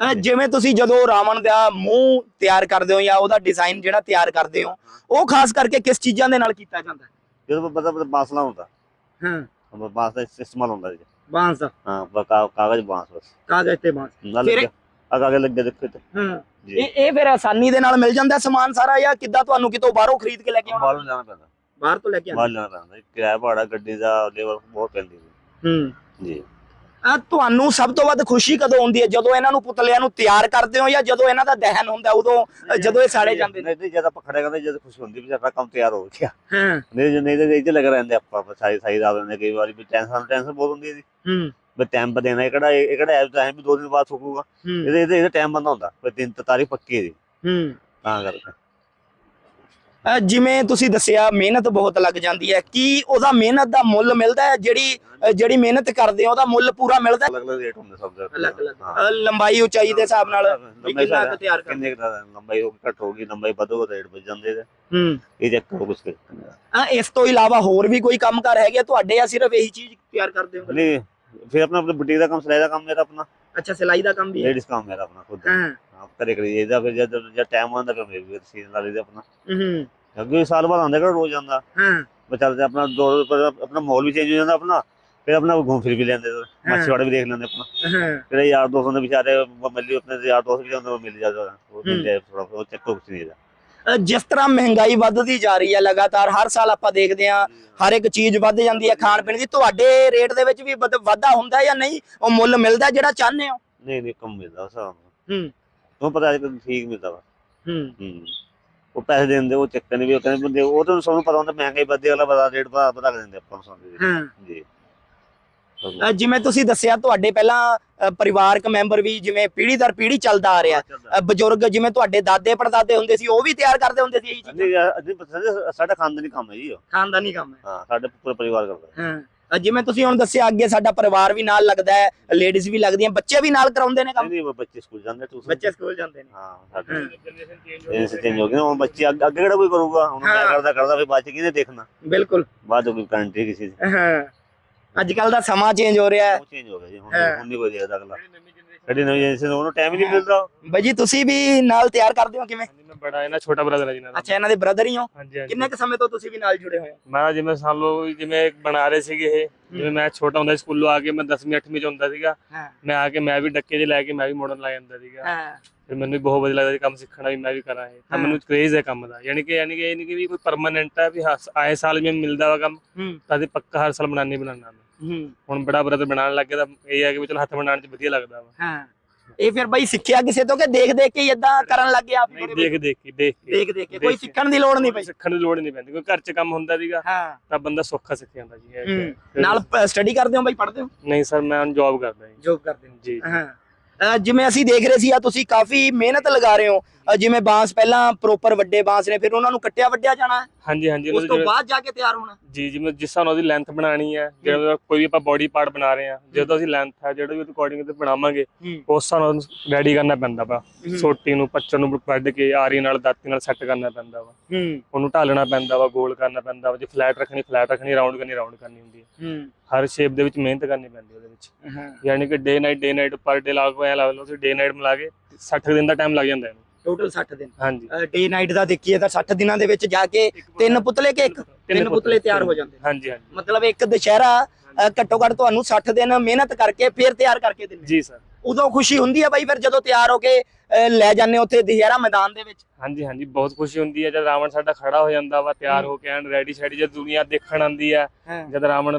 ਅ, ਜਿਵੇਂ ਤੁਸੀਂ ਜਦੋਂ ਰਾਵਣ ਦਾ ਮੂੰਹ ਤਿਆਰ ਕਰਦੇ ਹੋ ਜਾਂ ਉਹਦਾ ਡਿਜ਼ਾਈਨ ਜਿਹੜਾ ਤਿਆਰ ਕਰਦੇ ਹੋ ਉਹ ਖਾਸ ਕਰਕੇ ਕਿਸ ਚੀਜ਼ਾਂ ਦੇ ਨਾਲ ਕੀਤਾ ਜਾਂਦਾ ਹੈ?
ਜਦੋਂ ਪਤਾ ਪਤਾ ਬਾਸਲਾ ਹੁੰਦਾ।
ਹਾਂ।
ਬਾਸ ਦਾ ਇਸਤੇਮਾਲ ਹੁੰਦਾ ਜੀ ਹਾਂ ਬਾ- ਕਾ- ਕਾਗਜ਼ ਬਾਂਸ ਬਸ।
ਕਾਗਜ਼ ਤੇ ਬਾਂਸ।
ਨਾਲ
ਫਿਰ-
ਅਗਾ ਅੱਗੇ ਲੱਗੇ ਦੇਖੋ ਤੇ
ਹਾਂ।
ਜੀ।
ਇਹ ਇਹ ਫਿਰ ਆਸਾਨੀ ਦੇ ਨਾਲ ਮਿਲ ਜਾਂਦਾ ਸਮਾਨ ਸਾਰਾ ਜਾਂ ਕਿੱਦਾਂ ਤੁਹਾਨੂੰ ਕਿਤੋਂ ਬਾਹਰੋਂ ਖਰੀਦ ਕੇ ਲੈ ਕੇ ਆਉਣਾ?
ਬਾਹਰੋਂ ਜਾਣਾ ਪੈਂਦਾ।
ਬਾਹਰ ਤੋਂ ਲੈ ਕੇ ਆਉਣਾ।
ਬਾਹਰ ਜਾਣਾ ਪੈਂਦਾ। ਕਿਰਾਇਆ ਭਾੜਾ ਗੱਡੀ ਦਾ ਲੇਬਰ ਬਹੁਤ ਪੈਂਦੀ ਹੈ।
ਹੂੰ।
ਜੀ।
ਤੁਹਾਨੂੰ ਸਭ ਤੋਂ ਵੱਧ ਖੁਸ਼ੀ ਕਦੋਂ ਹੁੰਦੀ ਹੈ? ਜਦੋਂ ਇਹਨਾਂ ਨੂੰ ਪੁਤਲਿਆਂ ਨੂੰ ਤਿਆਰ ਕਰਦੇ ਹੋ ਜਾਂ ਜਦੋਂ ਇਹਨਾਂ ਦਾ ਦਹਨ ਹੁੰਦਾ ਉਦੋਂ ਜਦੋਂ ਇਹ ਸਾੜੇ ਜਾਂਦੇ ਨੇ?
ਨਹੀਂ ਜਦ ਆਪਾਂ ਖੜੇ ਕਰਦੇ ਜਦ ਖੁਸ਼ੀ ਹੁੰਦੀ ਵੀ ਸਾਡਾ ਕੰਮ ਤਿਆਰ ਹੋ ਗਿਆ।
ਹਾਂ।
ਨਹੀਂ ਨਹੀਂ ਤੇ ਇੱਥੇ ਲੱਗ ਰਹਿੰਦੇ ਆਪਾਂ ਸਾਰੀ ਸਾਰੀ ਰਾਤ ਰਹਿੰਦੇ ਕਈ ਵਾਰੀ ਵੀ ਟੈਨਸ਼ਨ ਟੈਨਸ਼ਨ ਬਹੁਤ ਹੁੰਦੀ ਹੈ ਜੀ।
ਹੂੰ।
ਵੀ ਟਾਈਮ ਪਰ ਦੇਣਾ ਇਹ ਕਿਹੜਾ ਇਹ ਕਿਹੜਾ ਐਪ ਟਾਈਮ ਵੀ ਦੋ ਦਿਨ ਬਾਅਦ ਸੁੱਕੂਗਾ ਇਹਦੇ ਇਹਦੇ ਟਾਈਮ ਬੰਦਾ ਹੁੰਦਾ ਵੀ ਦਿਨ ਤੇ ਤਾਰੀਖ ਪੱਕੀ ਹੈ ਜੀ।
ਹੂੰ।
ਤਾਂ ਕਰਕੇ।
ਜਿਵੇਂ ਤੁਸੀਂ ਦੱਸਿਆ ਮਿਹਨਤ ਬਹੁਤ ਲੱਗ ਜਾਂਦੀ ਹੈ। ਕੀ ਉਹਦਾ ਮਿਹਨਤ ਦਾ ਮੁੱਲ ਮਿਲਦਾ ਹੈ? ਜਿਹੜੀ ਜਿਹੜੀ ਮਿਹਨਤ ਕਰਦੇ ਹੋ ਉਹਦਾ ਮੁੱਲ ਪੂਰਾ ਮਿਲਦਾ ਹੈ?
ਅਲੱਗ ਅਲੱਗ ਰੇਟ ਹੁੰਦੇ ਸਭ ਦੇ
ਅਲੱਗ ਅਲੱਗ
ਹਾਂ।
ਅ, ਲੰਬਾਈ ਉਚਾਈ ਦੇ ਹਿਸਾਬ ਨਾਲ ਕਿੰਨਾ ਕੁ ਤਿਆਰ ਕਰ
ਕਿੰਨੇ ਦਾ ਲੰਬਾਈ ਹੋ ਗਈ ਘੱਟ ਹੋ ਗਈ ਲੰਬਾਈ ਵਧੋ ਰੇਟ ਵੱਜ ਜਾਂਦੇ ਇਹਦੇ।
ਹੂੰ।
ਇਹ ਚੈੱਕ ਕਰੋ ਕੁਛ।
ਅ, ਇਸ ਤੋਂ ਇਲਾਵਾ ਹੋਰ ਵੀ ਕੋਈ ਕੰਮਕਾਰ ਹੈਗੇ ਆ? ਤੁਹਾਡੇ ਜਾਂ ਸਿਰਫ ਇਹੀ ਚੀਜ਼ ਤਿਆਰ ਕਰਦੇ ਹੋ?
ਨਹੀਂ ਫਿਰ ਆਪਣਾ ਆਪਣਾ ਬੁਟੀਕ ਦਾ ਕੰਮ ਸਿਲਾਈ ਦਾ ਕੰਮ ਮੇਰਾ ਆਪਣਾ।
ਅੱਛਾ ਸਿਲਾਈ ਦਾ ਕੰਮ ਵੀ ਹੈ?
ਲੇਡੀਜ਼ ਕੰਮ ਮੇਰਾ ਆਪਣਾ ਖੁਦ।
ਹਾਂ।
ਆਪ ਕਰੇ ਕਰੀ ਇਹਦਾ ਫਿਰ ਜਦ ਜਦ ਟਾਈਮ ਆਉਂਦਾ ਫਿਰ ਮੇਰੇ ਵੀ ਸੀਜ਼ਨ ਲਾ ਲਈਦਾ ਆਪਣਾ।
ਹੂੰ।
ਅੱਗੇ ਸਾਲ ਬਾਅਦ ਆਉਂਦਾ ਕਿਹੜਾ ਰੋਜ਼ ਆਉਂਦਾ।
ਹਾਂ।
ਬਚਾਲ ਤੇ ਆਪਣਾ ਦੋ ਆਪਣਾ ਮਾਹੌਲ ਵੀ ਚੇਂਜ ਹੋ ਜਾਂਦਾ ਆਪਣਾ ਫਿਰ ਆਪਣਾ ਘੁੰਮ ਫਿਰ ਵੀ ਲੈਂਦੇ ਮੱਛੀਵਾੜਾ ਵੀ ਦੇਖ ਲੈਂਦੇ ਆਪਣਾ। ਜਿਹੜੇ ਯਾਰ ਦੋਸਤ ਹੁੰਦੇ ਵਿਚਾਰੇ ਮਿਲੀ ਆਪਣੇ ਯਾਰ ਦੋਸਤ ਵੀ ਹੁੰਦੇ ਉਹ ਮਿਲ ਜਾਂਦੇ ਉਹ ਮਿਲ। ਜਾਏ ਥੋੜਾ ਉਹ ਚੱਕਰ ਕੁਛ ਨਹੀਂ
ਅ, ਜਿਸ ਤਰ੍ਹਾਂ ਮਹਿੰਗਾਈ ਵੱਧਦੀ ਜਾ ਰਹੀ ਹੈ ਲਗਾਤਾਰ ਹਰ ਸਾਲ ਆਪਾਂ ਦੇਖਦੇ ਹਾਂ ਹਰ ਇੱਕ ਚੀਜ਼ ਵੱਧ ਜਾਂਦੀ ਹੈ ਖਾਣ ਪੀਣ ਦੀ ਤੁਹਾਡੇ ਰੇਟ ਦੇ ਵਿੱਚ ਵੀ ਵਧ- ਹੁੰਦਾ ਹੈ ਜਾਂ ਨਹੀਂ? ਉਹ ਮੁੱਲ ਮਿਲਦਾ ਜਿਹੜਾ ਚਾਹੁੰਦੇ ਹੋ?
ਨਹੀਂ ਨਹੀਂ ਕਮ ਮਿਲਦਾ ਨਾਲ।
ਹੂੰ।
ਤੁਹਾਨੂੰ ਪਤਾ ਅੱਜ ਠੀਕ ਮਿਲਦਾ ਵਾ।
ਹੂੰ।
ਹੂੰ। ਉਹ ਪੈਸੇ ਦੇ ਦਿੰਦੇ ਉਹ ਚੱਕਰ ਨਹੀਂ ਵੀ ਉਹ ਕਹਿੰਦੇ ਬੰਦੇ ਉਹ ਤਾਂ ਸਾਨੂੰ ਪਤਾ ਹੁੰਦਾ ਮਹਿੰਗਾਈ ਵੱਧਦੀ ਅਗਲਾ ਬਤਾ ਰੇਟ ਪਤਾ ਕਰ ਦਿੰਦੇ ਆਪਾਂ ਨੂੰ ਸਾਨੂੰ
ਹਾਂ।
ਜੀ।
ਅ, ਜਿਵੇਂ ਤੁਸੀਂ ਦੱਸਿਆ ਤੁਹਾਡੇ ਪਹਿਲਾਂ ਅ, ਪਰਿਵਾਰਕ ਮੈਂਬਰ ਵੀ ਜਿਵੇਂ ਪੀੜ੍ਹੀ ਦਰ ਪੀੜ੍ਹੀ ਚੱਲਦਾ ਆ ਰਿਹਾ। ਅ, ਬਜ਼ੁਰਗ ਜਿਵੇਂ ਤੁਹਾਡੇ ਦਾਦੇ ਪੜਦਾਦੇ ਹੁੰਦੇ ਸੀ ਉਹ ਵੀ ਤਿਆਰ ਕਰਦੇ ਹੁੰਦੇ ਸੀ ਇਹ ਚੀਜ਼ਾਂ
ਨਹੀਂ ਯਾਰ, ਅਸੀਂ ਪਤਾ ਨਹੀਂ, ਸਾਡਾ ਖਾਨਦਾਨੀ ਕੰਮ ਹੈ ਜੀ ਉਹ।
ਖਾਨਦਾਨੀ ਕੰਮ ਹੈ।
ਹਾਂ ਸਾਡੇ ਪੂਰੇ ਪਰਿਵਾਰ ਕਰਦਾ
ਹਾਂ। ਜਿਵੇਂ ਤੁਸੀਂ ਹੁਣ ਦੱਸਿਆ ਅੱਗੇ ਸਾਡਾ ਪਰਿਵਾਰ ਵੀ ਨਾਲ ਲੱਗਦਾ ਹੈ ਲੇਡੀਜ਼ ਵੀ ਲੱਗਦੀਆਂ ਬੱਚੇ ਵੀ ਨਾਲ ਕਰਾਉਂਦੇ ਨੇ ਕੰਮ?
ਨਹੀਂ ਨਹੀਂ ਬੱਚੇ ਸਕੂਲ ਜਾਂਦੇ ਟਿਊਸ਼ਨ
ਬੱਚੇ ਸਕੂਲ ਜਾਂਦੇ ਨੇ।
ਹਾਂ ਸਾਡੇ। ਇਹ ਚੇਂਜ ਹੋ ਗਿਆ ਹੁਣ ਬੱਚੇ ਅੱਗੇ ਅੱਗੇ ਕਿਹੜਾ ਕੋਈ ਕਰੂਗਾ? ਹੁਣ
ਹਾਂ।
ਕਰਦਾ ਕਰਦਾ ਫਿਰ ਬਾਅਦ ਚ ਕਿਹਨੇ ਦੇਖਣਾ?
ਬਿਲਕੁਲ।
ਬਾਅਦ ਚ ਕੋਈ ਗਾਰੰਟੀ ਕਿਸੇ ਦੀ।
ਹਾਂ। ਅੱਜ ਕੱਲ ਦਾ ਸਮਾਂ ਚੇਂਜ ਹੋ ਰਿਹਾ ਹੈ।
ਉਹ ਚੇਂਜ ਹੋ ਗਿਆ ਜੀ ਹੁਣ
ਹਾਂ।
ਹੁਣ ਨਹੀਂ ਕੋਈ ਦੇਖਦਾ ਅਗਲਾ। ਸਾਡੀ ਨਵੀਂ ਜਨਰੇਸ਼ਨ ਨੂੰ ਉਹਨੂੰ ਟਾਈਮ ਹੀ ਨਹੀਂ ਮਿਲਦਾ।
ਬਾਈ ਜੀ ਤੁਸੀਂ ਵੀ ਨਾਲ ਤਿਆਰ ਕਰਦੇ ਹੋ ਕਿਵੇਂ?
ਹਾਂਜੀ ਮੈਂ ਬੜਾ ਇਹਨਾਂ ਛੋਟਾ ਬ੍ਰਦਰ ਹੈ ਜੀ ਨਾਲ।
ਅੱਛਾ ਇਹਨਾਂ ਦੇ ਬ੍ਰਦਰ ਹੀ ਹੋ?
ਹਾਂਜੀ ਹਾਂਜੀ।
ਕਿੰਨੇ ਕੁ ਸਮੇਂ ਤੋਂ ਤੁਸੀਂ ਵੀ ਨਾਲ ਜੁੜੇ ਹੋਏ ਹੋ?
ਮੈਂ ਜਿਵੇਂ ਸਾਲ ਲੋ ਜਿਵੇਂ ਬਣਾ ਰਹੇ ਸੀਗੇ ਇਹ ਜਿਵੇਂ ਮੈਂ ਛੋਟਾ ਹੁੰਦਾ ਸਕੂਲੋਂ ਆ ਕੇ ਮੈਂ 10ਵੀਂ 8ਵੀਂ ਚ ਹੁੰਦਾ ਸੀਗਾ।
ਹਾਂ।
ਮੈਂ ਆ ਕੇ ਮੈਂ ਵੀ ਡੱਕੇ 'ਚ ਲੈ ਕੇ ਮੈਂ ਵੀ ਮੋੜਨ ਲੱਗ ਜਾਂਦਾ ਸੀਗਾ।
ਹਾਂ।
ਫਿਰ ਮੈਨੂੰ ਵੀ ਬਹੁਤ ਵਧੀਆ ਲੱਗਦਾ ਸੀ ਕੰਮ ਸਿੱਖਣਾ ਵੀ ਮੈਂ ਵੀ ਕਰਾਂ ਇਹ। ਤਾਂ। ਮੈਨੂੰ ਕ੍ਰੇਜ਼ ਹੈ ਕੰਮ ਦਾ। ਯਾਨੀ ਕਿ ਯਾਨੀ ਕਿ ਇਹ ਨਹੀਂ ਕਿ ਵੀ ਕੋਈ ਪਰਮਾਨੈਂਟ ਹੈ ਵੀ ਹਸ- ਆਏ ਸਾਲ ਜਿਵੇਂ ਮਿਲਦਾ ਵਾ ਕੰਮ
ਹੂੰ।
ਤਾਂ ਅਸੀਂ ਪੱਕਾ ਹਰ ਸਾਲ ਬਣਾਉਣੀ ਬਣਾਉਣਾ ਹੁਣ ਬੜਾ ਬ੍ਰਦਰ ਬਣਾਉਣ ਲੱਗ ਤਾਂ ਇਹ ਹੈ ਕਿ ਵੀ ਚਲ ਹੱਥ ਬਣਾਉਣ 'ਚ ਵਧੀਆ ਲੱਗਦਾ ਵਾ।
ਹਾਂ। ਇਹ ਫਿਰ ਬਾਈ ਸਿੱਖਿਆ ਕਿਸੇ ਤੋਂ ਕਿ ਦੇਖ ਦੇਖ ਕੇ ਇਦਾਂ ਕਰਨ ਲੱਗ ਆਪ
ਨਹੀਂ ਦੇਖ ਦੇਖ ਕੇ ਦੇਖ ਕੇ।
ਦੇਖ ਦੇਖ ਕੇ। ਕੋਈ। ਸਿੱਖਣ ਦੀ ਲੋੜ ਨਹੀਂ ਪਈ।
ਸਿੱਖਣ ਦੀ ਲੋੜ ਨਹੀਂ ਪੈਂਦੀ ਕੋਈ ਘਰ 'ਚ ਕੰਮ ਹੁੰਦਾ ਸੀਗਾ
ਹਾਂ।
ਤਾਂ ਬੰਦਾ ਸੌਖਾ ਸਿੱਖ ਜਾਂਦਾ ਜੀ
ਨਾਲ ਸਟੱਡੀ ਕਰਦੇ ਹੋ ਬਾਈ ਪੜ੍ਹਦੇ ਹੋ?
ਨਹੀਂ ਸਰ ਮੈਂ ਜੌਬ ਕਰਦਾ ਜੀ।
ਜੋਬ ਕਰਦੇ ਹੋ।
ਜੀ।
ਹਾਂ। ਜਿਵੇਂ ਅਸੀਂ ਦੇਖ ਰਹੇ ਸੀ ਆ ਤੁਸੀਂ ਕਾਫੀ ਮਿਹਨਤ ਲਗਾ ਰਹੇ ਹੋ। ਜਿਵੇਂ ਬਾਂਸ ਪਹਿਲਾਂ ਪ੍ਰੋਪਰ ਵੱਡੇ ਬਾਂਸ ਨੇ ਫਿਰ ਉਹਨਾਂ ਨੂੰ ਕੱਟਿਆ ਵੱਢਿਆ ਜਾਣਾ।
ਹਾਂਜੀ ਹਾਂਜੀ
ਉਸ
ਉਹਨਾਂ
ਤੋਂ ਬਾਅਦ ਜਾ ਕੇ ਤਿਆਰ ਹੋਣਾ।
ਜੀ ਜਿਵੇਂ ਜਿਸ ਨਾਲ ਉਹਦੀ ਲੈਂਥ ਬਣਾਣੀ ਹੈ ਜਦੋਂ ਕੋਈ ਵੀ ਆਪਾਂ ਬੋਡੀ ਪਾਰਟ ਬਣਾ ਰਹੇ ਹਾਂ ਜਦੋਂ ਅਸੀਂ ਲੈਂਥ ਹੈ ਜਿਹੜਾ ਵੀ ਉਹਦੇ ਅਕੋਰਡਿੰਗ ਤੇ ਬਣਾਵਾਂਗੇ ਉਸ ਹਿਸਾਬ ਨਾਲ ਰੈਡੀ ਕਰਨਾ ਪੈਂਦਾ ਵਾ। ਸੋਟੀ ਨੂੰ ਪੱਚਰ ਨੂੰ ਵੱਢ ਕੇ ਆਰੀ ਨਾਲ ਦਾਤੀ ਨਾਲ ਸੈੱਟ ਕਰਨਾ ਪੈਂਦਾ ਵਾ। ਉਹਨੂੰ ਢਾਲਣਾ ਪੈਂਦਾ ਵਾ ਗੋਲ ਕਰਨਾ ਪੈਂਦਾ ਵਾ। ਜੇ ਫਲੈਟ ਰੱਖਣੀ ਫਲੈਟ ਰੱਖਣੀ ਰਾਉਂਡ ਕਰਨੀ ਰਾਉਂਡ ਕਰਨੀ ਹੁੰਦੀ ਹੂੰ। ਹਰ ਸ਼ੇਪ ਦੇ ਵਿੱਚ ਮਿਹਨਤ ਕਰਨੀ ਪੈਂਦੀ ਉਹਦੇ ਵਿੱਚ। ਯਾਨੀ ਕਿ ਡੇ ਨਾਈਟ ਡੇ ਨਾਈਟ ਪਰ ਡੇ ਲਾ ਕੇ ਐ ਲਾ ਲਓ ਤੁਸੀਂ ਡੇ ਨਾਈਟ ਮਿਲਾ ਕੇ 60 ਦਿਨ ਦਾ ਟਾਈਮ ਲੱਗ ਜਾਂਦਾ ਇਹਨੂੰ।
ਟੋਟਲ 60 ਦਿਨ।
ਹਾਂਜੀ।
ਡੇ ਨਾਈਟ ਦਾ ਦੇਖੀਏ ਤਾਂ 60 ਦਿਨਾਂ ਦੇ ਵਿੱਚ ਜਾ ਕੇ ਤਿੰਨ ਪੁਤਲੇ ਕੇ ਇੱਕ? ਤਿੰਨ ਪੁਤਲੇ ਤਿਆਰ ਹੋ ਜਾਂਦੇ
ਹਾਂਜੀ ਹਾਂਜੀ।
ਮਤਲਬ ਇੱਕ ਦੁਸ਼ਹਿਰਾ ਘੱਟੋ ਘੱਟ ਤੁਹਾਨੂੰ 60 ਦਿਨ ਮਿਹਨਤ ਕਰਕੇ ਫਿਰ ਤਿਆਰ ਕਰਕੇ ਦਿੰਦੇ
ਜੀ ਸਰ।
ਉਦੋਂ ਖੁਸ਼ੀ ਹੁੰਦੀ ਹੈ ਬਾਈ ਫਿਰ ਜਦੋਂ ਤਿਆਰ ਹੋ ਕੇ ਲੈ ਜਾਂਦੇ ਉੱਥੇ ਦੁਸ਼ਹਿਰਾ ਮੈਦਾਨ ਦੇ ਵਿੱਚ?
ਹਾਂਜੀ ਹਾਂਜੀ ਬਹੁਤ ਖੁਸ਼ੀ ਹੁੰਦੀ ਹੈ ਜਦ ਰਾਵਣ ਸਾਡਾ ਖੜਾ ਹੋ ਜਾਂਦਾ ਵਾ ਤਿਆਰ ਹੋ। ਕੇ ਐਨ ਰੈਡੀ ਸ਼ੈਡੀ ਜਦ ਦੁਨੀਆ ਦੇਖਣ ਆਉਂਦੀ ਹਾਂ। ਜਦ ਰਾਵਣ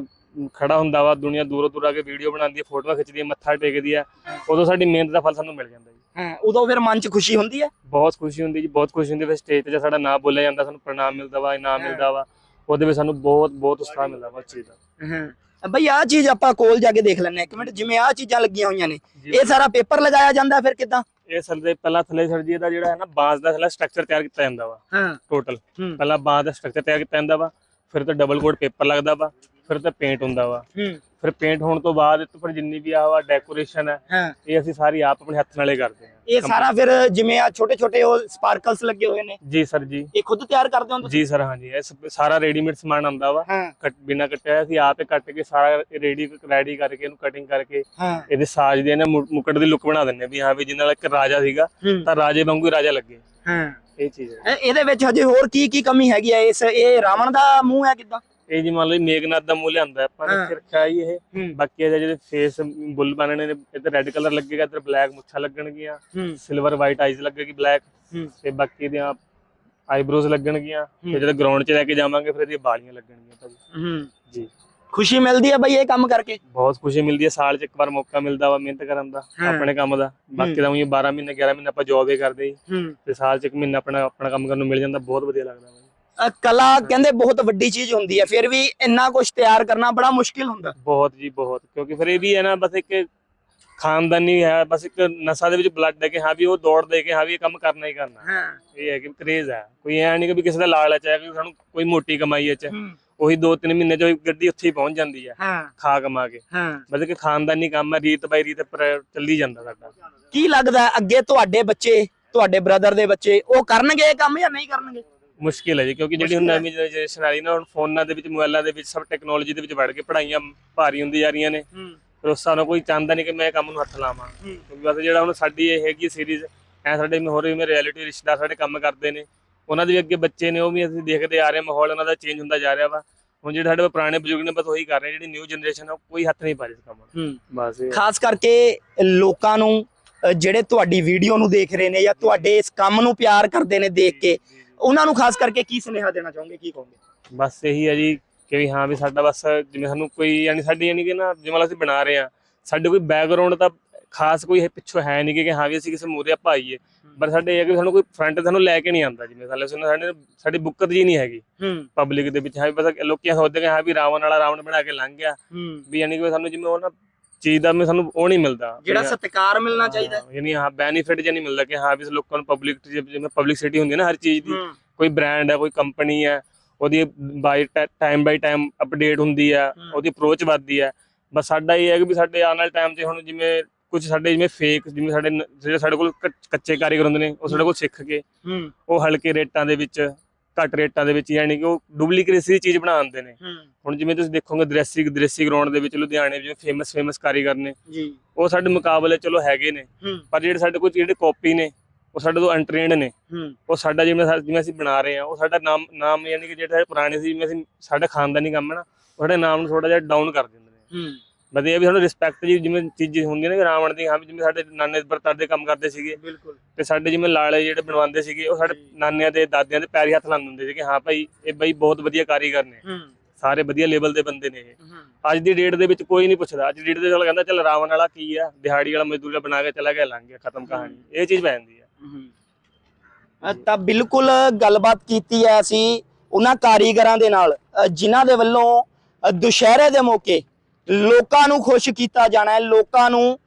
ਖੜਾ ਹੁੰਦਾ ਵਾ ਦੁਨੀਆ ਦੂਰੋਂ ਦੂਰ ਆ ਕੇ ਵੀਡੀਓ ਬਣਾਉਂਦੀ ਹੈ ਫੋਟੋਆਂ ਖਿੱਚਦੀ ਹੈ ਮੱਥਾ ਟੇਕਦੀ ਹੈ ਉਦੋਂ ਸਾਡੀ ਮਿਹਨਤ ਦਾ ਫਲ ਸਾਨੂੰ ਮਿਲ ਜਾਂਦਾ ਜੀ।
ਹਾਂ ਉਦੋਂ ਫਿਰ ਮਨ 'ਚ ਖੁਸ਼ੀ ਹੁੰਦੀ ਹੈ
ਬਹੁਤ ਖੁਸ਼ੀ ਹੁੰਦੀ ਜੀ ਬਹੁਤ ਖੁਸ਼ੀ ਹੁੰਦੀ ਫਿਰ ਸਟੇਜ ਤੇ ਜਦ ਸਾਡਾ ਨਾਮ ਬੋਲਿਆ ਜਾਂਦਾ ਸਾਨੂੰ ਪ੍ਰਣਾਮ ਮਿਲਦਾ ਵਾ ਇਨਾਮ। ਮਿਲਦਾ ਵਾ ਉਹਦੇ ਵਿੱਚ ਸਾਨੂੰ ਬਹੁਤ ਬਹੁਤ ਉਤਸ਼ਾਹ ਮਿਲਦਾ ਵਾ ਚੀਜ਼ ਦਾ।
ਹਾਂ। ਬਈ ਆਹ ਚੀਜ਼ ਆਪਾਂ ਕੋਲ ਜਾ ਕੇ ਦੇਖ ਹਾਂ। ਇੱਕ ਮਿੰਟ ਜਿਵੇਂ ਆਹ ਚੀਜ਼ਾਂ ਲੱਗੀਆਂ ਹੋਈਆਂ ਨੇ
ਜੀ।
ਇਹ ਸਾਰਾ ਪੇਪਰ ਲਗਾਇਆ ਜਾਂਦਾ ਫਿਰ ਕਿਦਾਂ?
ਇਹ ਦੇ ਪਹਿਲਾਂ ਥੱਲੇ ਸਰਜੀ ਦਾ ਜਿਹੜਾ ਹੈ ਨਾ ਬਾਂਸ ਦਾ ਥੱਲੇ ਸਟਰਕਚਰ ਤਿਆਰ ਕੀਤਾ ਜਾਂਦਾ ਵਾ।
ਹਾਂ।
ਟੋਟਲ। ਪਹਿਲਾਂ ਬਾਂਸ ਦਾ ਸਟਰਕਚਰ ਤਿਆਰ ਕੀਤਾ ਜਾਂਦਾ ਵਾ ਫਿਰ ਤਾਂ ਡਬਲ ਕੋਟ ਪੇਪਰ ਲੱਗਦਾ ਵਾ। ਫਿਰ ਤਾਂ ਪੇਂਟ ਹੁੰਦਾ ਵਾ।
ਹੂੰ।
ਫਿਰ ਪੇਂਟ ਹੋਣ ਤੋਂ ਬਾਅਦ ਇਹ ਤੋਂ ਫਿਰ ਜਿੰਨੀ ਵੀ ਆ ਵਾ ਡੈਕੋਰੇਸ਼ਨ ਹੈ
ਹਾਂ।
ਇਹ ਅਸੀਂ ਸਾਰੀ ਆਪ ਆਪਣੇ ਹੱਥ ਨਾਲੇ ਕਰਦੇ ਹਾਂ
ਇਹ ਸਾਰਾ ਫਿਰ ਜਿਵੇਂ ਆ ਛੋਟੇ ਛੋਟੇ ਉਹ ਸਪਾਰਕਲਸ ਲੱਗੇ ਹੋਏ ਨੇ।
ਜੀ ਸਰ ਜੀ।
ਇਹ ਖੁਦ ਤਿਆਰ ਕਰਦੇ ਹੋ ਤੁਸੀਂ?
ਜੀ ਸਰ ਹਾਂਜੀ ਇਹ ਸਭ- ਸਾਰਾ ਰੈਡੀਮੇਡ ਸਮਾਨ ਆਉਂਦਾ ਵਾ।
ਹਾਂ।
ਕੱਟ ਬਿਨਾ ਕੱਟਿਆ ਹੋਇਆ ਅਸੀਂ ਆਪ ਹੀ ਕੱਟ ਕੇ ਸਾਰਾ ਰੈਡੀ ਰੈਡੀ ਕਰਕੇ ਇਹਨੂੰ ਕਟਿੰਗ ਕਰਕੇ
ਹਾਂ।
ਇਹਦੇ ਸਾਜ ਦੇ ਨਾ ਮੁ- ਮੁਕਟ ਦੀ ਲੁੱਕ ਬਣਾ ਦਿੰਨੇ ਵੀ ਹਾਂ ਵੀ ਜਿੰਨਾ ਇੱਕ ਰਾਜਾ ਸੀਗਾ
ਹੂੰ।
ਤਾਂ ਰਾਜੇ ਵਾਂਗੂ ਹੀ ਰਾਜਾ ਲੱਗੇ।
ਹਾਂ।
ਇਹ ਚੀਜ਼ ਹੈ।
ਇਹ- ਇਹਦੇ ਵਿੱਚ ਹਜੇ ਹੋਰ ਕੀ ਕੀ ਕਮੀ ਹੈਗੀ ਹੈ ਇਸ ਇਹ ਰਾਵਣ ਦਾ ਮੂੰਹ ਹੈ ਕਿਦਾਂ?
ਇਹ ਜੀ ਮੰਨ ਲਓ ਜੀ ਮੇਘਨਾਥ ਦਾ ਮੂੰਹ ਲਿਆਂਦਾ ਆਪਾਂ ਨੇ। ਇੱਥੇ ਰੱਖਿਆ ਜੀ ਇਹ। ਬਾਕੀ ਇਹਦੇ ਜਿਹੜੇ ਫੇਸ ਬੁੱਲ ਬਣਨੇ ਨੇ ਇੱਧਰ ਰੈੱਡ ਕਲਰ ਲੱਗੇਗਾ ਇੱਧਰ ਬਲੈਕ ਮੁੱਛਾਂ ਲੱਗਣਗੀਆਂ। ਸਿਲਵਰ ਵਾਈਟ ਆਈਜ਼ ਲੱਗੇਗੀ ਬਲੈਕ ਤੇ ਬਾਕੀ ਦੀਆਂ ਆਈਬ੍ਰੋਜ਼ ਲੱਗਣਗੀਆਂ। ਤੇ ਜਦੋਂ ਗਰਾਊਂਡ 'ਚ ਲੈ ਕੇ ਜਾਵਾਂਗੇ ਫਿਰ ਇਹਦੀਆਂ ਬਾਲੀਆਂ ਲੱਗਣਗੀਆਂ ਭਾਜੀ। ਜੀ।
ਖੁਸ਼ੀ ਮਿਲਦੀ ਹੈ ਬਈ ਇਹ ਕੰਮ ਕਰਕੇ?
ਬਹੁਤ ਖੁਸ਼ੀ ਮਿਲਦੀ ਹੈ ਸਾਲ 'ਚ ਇੱਕ ਵਾਰ ਮੌਕਾ ਮਿਲਦਾ ਵਾ ਮਿਹਨਤ ਕਰਨ ਦਾ। ਆਪਣੇ ਕੰਮ ਦਾ। ਬਾਕੀ ਤਾਂ ਉਹੀ 12 ਮਹੀਨੇ 11 ਮਹੀਨੇ ਆਪਾਂ ਜੌਬ ਹੀ ਕਰਦੇ ਤੇ ਸਾਲ 'ਚ ਇੱਕ ਮਹੀਨਾ ਆਪਣਾ ਆਪਣਾ ਕੰਮ ਕਰਨ ਨੂੰ ਮਿਲ ਜਾਂਦਾ ਬਹੁਤ ਵਧੀਆ ਲੱਗਦਾ।
ਕਲਾ ਕਹਿੰਦੇ ਬਹੁਤ ਵੱਡੀ ਚੀਜ਼ ਹੁੰਦੀ ਹੈ ਫਿਰ ਵੀ ਇੰਨਾ ਕੁਝ ਤਿਆਰ ਕਰਨਾ ਬੜਾ ਮੁਸ਼ਕਿਲ ਹੁੰਦਾ।
ਬਹੁਤ ਜੀ ਬਹੁਤ ਕਿਉਂਕਿ ਫਿਰ ਇਹ ਵੀ ਹੈ ਨਾ ਬਸ ਇੱਕ ਖਾਨਦਾਨੀ ਹੈ ਬਸ ਇੱਕ ਨਸਾਂ ਦੇ ਵਿੱਚ ਬਲੱਡ ਹੈ ਕਿ ਹਾਂ ਵੀ ਉਹ ਦੌੜ ਦੇ ਕੇ ਹਾਂ ਵੀ ਇਹ ਕੰਮ ਕਰਨਾ ਹੀ ਕਰਨਾ।
ਹਾਂ।
ਇਹ ਹੈ ਕਿ ਕਰੇਜ਼ ਹੈ। ਕੋਈ ਐ ਨਹੀਂ ਕਿ ਕਿਸੇ ਦਾ ਲਾਲਚ ਹੈ ਕਿ ਸਾਨੂੰ ਕੋਈ ਮੋਟੀ ਕਮਾਈ ਹੈ ਚ ਉਹੀ 2-3 ਮਹੀਨੇ ਚ ਗੱਡੀ ਉੱਥੇ ਹੀ ਪਹੁੰਚ ਜਾਂਦੀ ਹੈ ਖਾ ਕਮਾ ਕੇ।
ਹਾਂ।
ਮਤਲਬ ਕਿ ਖਾਨਦਾਨੀ ਕੰਮ ਹੈ ਰੀਤ ਬਾਈ ਰੀਤ ਚੱਲੀ ਜਾਂਦਾ ਸਾਡਾ।
ਕੀ ਲੱਗਦਾ ਅੱਗੇ ਤੁਹਾਡੇ ਬੱਚੇ ਤੁਹਾਡੇ ਬ੍ਰਦਰ ਦੇ ਬੱਚੇ ਉਹ ਕਰਨਗੇ ਇਹ ਕੰਮ ਜਾਂ ਨਹੀਂ ਕਰਨਗੇ?
ਮੁਸ਼ਕਿਲ ਹੈ ਜੀ ਕਿਉਂਕਿ ਜਿਹੜੀ ਹੁਣ। ਨਵੀਂ ਜਨਰੇਸ਼ਨ ਆ ਰਹੀ ਨਾ ਹੁਣ ਫੋਨਾਂ ਦੇ ਵਿੱਚ ਮੋਬਾਈਲਾਂ ਦੇ ਵਿੱਚ ਸਭ ਟੈਕਨੋਲੋਜੀ ਦੇ ਵਿੱਚ ਵੜ ਕੇ ਪੜ੍ਹਾਈਆਂ ਭਾਰੀ ਹੁੰਦੀ ਜਾ ਰਹੀਆਂ ਨੇ।
ਹੂੰ।
ਫਿਰ ਉਸ ਨਾਲ ਕੋਈ ਚਾਹੁੰਦਾ ਨਹੀਂ ਕਿ ਮੈਂ ਕੰਮ ਨੂੰ ਹੱਥ ਲਾਵਾਂ। ਕਿਉਂਕਿ ਬਸ ਜਿਹੜਾ ਹੁਣ ਸਾਡੀ ਇਹ ਹੈਗੀ ਸੀਰੀਜ਼ ਐ ਸਾਡੇ ਮੈਂ ਹੋਰ ਵੀ ਮੇਰੇ ਰਿਐਲਿਟੀ ਰਿਸ਼ਤੇਦਾਰ ਸਾਡੇ ਕੰਮ ਕਰਦੇ ਨੇ। ਉਹਨਾਂ ਦੇ ਵੀ ਅੱਗੇ ਬੱਚੇ ਨੇ ਉਹ ਵੀ ਅਸੀਂ ਦੇਖਦੇ ਆ ਰਹੇ ਮਾਹੌਲ ਉਹਨਾਂ ਦਾ ਚੇਂਜ ਹੁੰਦਾ ਜਾ ਰਿਹਾ ਵਾ। ਹੁਣ ਜਿਹੜੇ ਸਾਡੇ ਪੁਰਾਣੇ ਬਜ਼ੁਰਗ ਨੇ ਬਸ ਉਹੀ ਕਰ ਰਹੇ ਜਿਹੜੀ ਨਿਊ ਜਨਰੇਸ਼ਨ ਆ ਉਹ ਕੋਈ ਹੱਥ ਨਹੀਂ ਪਾ ਰਹੀ ਇਸ ਕੰਮ ਨੂੰ।
ਹੂੰ।
ਬਸ ਇਹ
ਖਾਸ ਕਰਕੇ ਲੋਕਾਂ ਨੂੰ ਜਿਹੜੇ ਤੁਹਾਡੀ ਵੀਡੀਓ ਨੂੰ ਦੇਖ ਰਹੇ ਨੇ ਜਾਂ ਤੁਹਾਡੇ ਇਸ ਕੰਮ ਨੂੰ ਪਿਆਰ ਕਰਦੇ ਨੇ ਦੇਖ ਕੇ ਉਹਨਾਂ ਨੂੰ ਖਾਸ ਕਰਕੇ ਕੀ ਸੁਨੇਹਾ ਦੇਣਾ ਚਾਹੋਗੇ ਕੀ ਕਹੋਗੇ?
ਬਸ ਇਹੀ ਹੈ ਜੀ ਕਿ ਵੀ ਹਾਂ ਵੀ ਸਾਡਾ ਬਸ ਜਿਵੇਂ ਸਾਨੂੰ ਕੋਈ ਯਾਨੀ ਸਾਡੀ ਯਾਨੀ ਕਿ ਨਾ ਜਿਵੇਂ ਅਸੀਂ ਬਣਾ ਰਹੇ ਆ ਸਾਡੇ ਕੋਈ ਬੈਕਗ੍ਰਾਉਂਡ ਤਾਂ ਖਾਸ ਕੋਈ ਹੈ ਪਿੱਛੋਂ ਹੈ ਨਹੀਂ ਕਿ ਹਾਂ ਵੀ ਅਸੀਂ ਕਿਸੇ ਮੂਰੇ ਭਾਈਏ ਪਰ ਸਾਡੇ ਇਹ ਹੈ ਕਿ ਸਾਨੂੰ ਕੋਈ ਫਰੰਟ ਸਾਨੂੰ ਲੈ ਕੇ ਨਹੀਂ ਆਉਂਦਾ ਜਿਵੇਂ ਸਾਡੇ ਸਾਡੇ ਸਾਡੀ ਬੁੱਕਤ ਜੀ ਨਹੀਂ ਹੈਗੀ।
ਹੂੰ।
ਪਬਲਿਕ ਦੇ ਵਿੱਚ ਹਾਂ ਵੀ ਬਸ ਲੋਕੀ ਸੋਚਦੇ ਕਿ ਹਾਂ ਵੀ ਰਾਵਣ ਵਾਲਾ ਰਾਵਣ ਬਣਾ ਕੇ ਲੰਘ ਗਿਆ।
ਹੂੰ।
ਵੀ ਯਾਨੀ ਕਿ ਸਾਨੂੰ ਜਿਵੇਂ ਉਹ ਨਾ ਚੀਜ਼ ਦਾ ਮੈਂ ਸਾਨੂੰ ਉਹ ਨਹੀਂ ਮਿਲਦਾ।
ਜਿਹੜਾ ਸਤਿਕਾਰ ਮਿਲਣਾ ਚਾਹੀਦਾ।
ਯਾਨੀ ਹਾਂ ਬੈਨੀਫਿਟ ਜਿਹਾ ਨਹੀਂ ਮਿਲਦਾ ਕਿ ਹਾਂ ਵੀ ਲੋਕਾਂ ਨੂੰ ਪਬਲਿਕ ਜਿਵੇਂ ਪਬਲਿਸਿਟੀ ਹੁੰਦੀ ਹੈ ਨਾ ਹਰ ਚੀਜ਼ ਦੀ ਕੋਈ ਬ੍ਰਾਂਡ ਹੈ ਕੋਈ ਕੰਪਨੀ ਹੈ ਉਹਦੀ by time by time update ਹੁੰਦੀ
ਹਮ।
ਉਹਦੀ ਅਪਰੋਚ ਵੱਧਦੀ ਹੈ। ਬਸ ਸਾਡਾ ਇਹ ਹੈ ਕਿ ਵੀ ਸਾਡੇ ਆਉਣ ਵਾਲੇ ਟਾਈਮ 'ਚ ਹੁਣ ਜਿਵੇਂ ਕੁਝ ਸਾਡੇ ਜਿਵੇਂ ਫੇਕ ਜਿਵੇਂ ਸਾਡੇ ਜਿਹੜੇ ਸਾਡੇ ਕੋਲ ਕੱਚੇ ਕਾਰੀਗਰ ਹੁੰਦੇ ਨੇ ਉਹ ਸਾਡੇ ਕੋਲ ਸਿੱਖ ਕੇ ਉਹ ਹਲਕੇ ਰੇਟਾਂ ਦੇ ਵਿੱਚ ਘੱਟ ਰੇਟਾਂ ਦੇ ਵਿੱਚ ਯਾਨੀ ਕਿ ਉਹ ਡੁਪਲੀਕੇਸੀ ਚੀਜ਼ ਬਣਾ ਦਿੰਦੇ ਨੇ। ਹੁਣ ਜਿਵੇਂ ਤੁਸੀਂ ਦੇਖੋਗੇ ਦ੍ਰੇਸੀ ਦ੍ਰੇਸੀ ਗਰਾਊਂਡ ਦੇ ਵਿੱਚ ਲੁਧਿਆਣੇ ਜਿਵੇਂ ਫੇਮਸ ਫੇਮਸ ਕਾਰੀਗਰ ਨੇ।
ਜੀ।
ਉਹ ਸਾਡੇ ਮੁਕਾਬਲੇ ਚਲੋ ਹੈਗੇ ਨੇ ਪਰ ਜਿਹੜੇ ਸਾਡੇ ਕੋਲ ਜਿਹੜੇ ਕਾਪੀ ਨੇ ਉਹ ਸਾਡੇ ਤੋਂ ਅਨਟ੍ਰੇਨਡ ਨੇ। ਉਹ ਸਾਡਾ ਜਿਵੇਂ ਜਿਵੇਂ ਅਸੀਂ ਬਣਾ ਰਹੇ ਹਾਂ ਉਹ ਸਾਡਾ ਨਾਮ ਨਾਮ ਯਾਨੀ ਕਿ ਜਿਹੜਾ ਪੁਰਾਣੇ ਸੀ ਜਿਵੇਂ ਅਸੀਂ ਸਾਡਾ ਖਾਨਦਾਨੀ ਕੰਮ ਹੈ ਨਾ ਉਹ ਸਾਡੇ ਨਾਮ ਨੂੰ ਥੋੜਾ ਜਿਹਾ ਡਾਊਨ ਕਰ ਦਿੰਦੇ ਨੇ।
ਹੂੰ।
ਬਸ ਇਹ ਆ ਵੀ ਸਾਨੂੰ ਰਿਸਪੈਕਟ ਜੀ ਜਿਵੇਂ ਚੀਜ਼ ਹੁੰਦੀ ਨੇ ਰਾਵਣ ਦੀ ਹਾਂ ਵੀ ਜਿਵੇਂ ਸਾਡੇ ਨਾਨੇ ਪੜਦਾਦੇ ਦੇ ਕੰਮ ਕਰਦੇ ਸੀਗੇ।
ਬਿਲਕੁਲ।
ਤੇ ਸਾਡੇ ਜਿਵੇਂ ਲਾਲੇ ਜਿਹੜੇ ਬਣਵਾਉਂਦੇ ਸੀਗੇ ਉਹ ਸਾਡੇ ਨਾਨਿਆਂ ਦੇ ਦਾਦਿਆਂ ਦੇ ਪੈਰੀ ਹੱਥ ਲਾਉਂਦੇ ਹੁੰਦੇ ਸੀ ਕਿ ਹਾਂ ਭਾਈ ਇਹ ਬਈ ਬਹੁਤ ਵਧੀਆ ਕਾਰੀਗਰ ਨੇ। ਸਾਰੇ ਵਧੀਆ ਲੈਵਲ ਦੇ ਬੰਦੇ ਨੇ ਇਹ। ਅੱਜ ਦੀ ਡੇਟ ਦੇ ਵਿੱਚ ਕੋਈ ਨਹੀਂ ਪੁੱਛਦਾ। ਅੱਜ ਦੀ ਡੇਟ ਦੇ ਚੱਲ ਕਹਿੰਦਾ ਚੱਲ ਰਾਵਣ ਵਾਲਾ ਕੀ ਆ? ਦਿਹਾੜੀ ਵਾਲਾ ਮਜ਼ਦੂਰ ਬਣਾ ਕੇ ਚਲਾ ਗਿਆ ਲੰਘ ਗਿਆ ਖਤਮ ਕਹਾਣੀ। ਇਹ ਚੀਜ਼ ਪੈ ਜਾਂਦੀ।
ਅ, ਤਾਂ ਬਿਲਕੁਲ ਗੱਲਬਾਤ ਕੀਤੀ ਹੈ ਅਸੀਂ ਉਹਨਾਂ ਕਾਰੀਗਰਾਂ ਦੇ ਨਾਲ। ਜਿਨ੍ਹਾਂ ਦੇ ਵੱਲੋਂ ਦੁਸ਼ਹਿਰੇ ਦੇ ਮੌਕੇ ਲੋਕਾਂ ਨੂੰ ਖੁਸ਼ ਕੀਤਾ ਜਾਣਾ ਹੈ, ਲੋਕਾਂ ਨੂੰ